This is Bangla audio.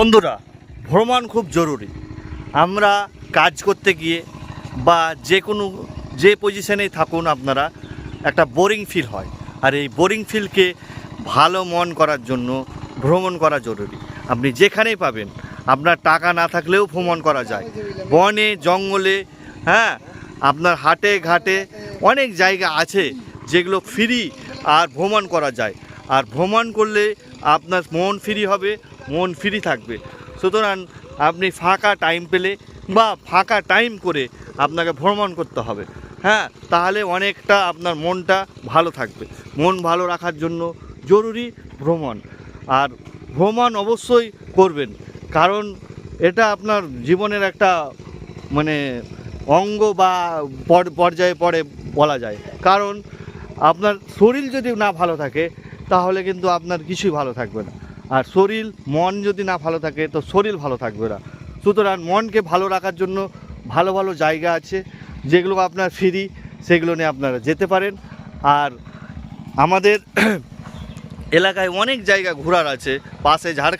বন্ধুরা, ভ্রমণ খুব জরুরি। আমরা কাজ করতে গিয়ে বা যে কোনো, যে পজিশনেই থাকুন আপনারা, একটা বোরিং ফিল হয়। আর এই বোরিং ফিলকে ভালো মন করার জন্য ভ্রমণ করা জরুরি। আপনি যেখানেই পাবেন, আপনার টাকা না থাকলেও ভ্রমণ করা যায়। বনে, জঙ্গলে হ্যাঁ আপনার হাটে ঘাটে অনেক জায়গা আছে যেগুলো ফ্রি আর ভ্রমণ করা যায়। আর ভ্রমণ করলে আপনার মন ফ্রি হবে, মন ফ্রি থাকবে। সুতরাং আপনি ফাঁকা টাইম পেলে বা ফাঁকা টাইম করে আপনাকে ভ্রমণ করতে হবে। হ্যাঁ তাহলে অনেকটা আপনার মনটা ভালো থাকবে। মন ভালো রাখার জন্য জরুরি ভ্রমণ। আর ভ্রমণ অবশ্যই করবেন, কারণ এটা আপনার জীবনের একটা মানে অঙ্গ বা পর- পর্যায়ে পড়ে বলা যায়। কারণ আপনার শরীর যদি না ভালো থাকে তাহলে কিন্তু আপনার কিছুই ভালো থাকবে না। আর শরীর, মন যদি না ভালো থাকে, তো শরীর ভালো থাকবে না। সুতরাং মনকে ভালো রাখার জন্য ভালো ভালো জায়গা আছে, যেগুলো আপনার ফ্রি সেগুলো নিয়ে আপনারা যেতে পারেন। আর আমাদের এলাকায় অনেক জায়গা ঘোরার আছে, পাশে ঝাড়খণ্ড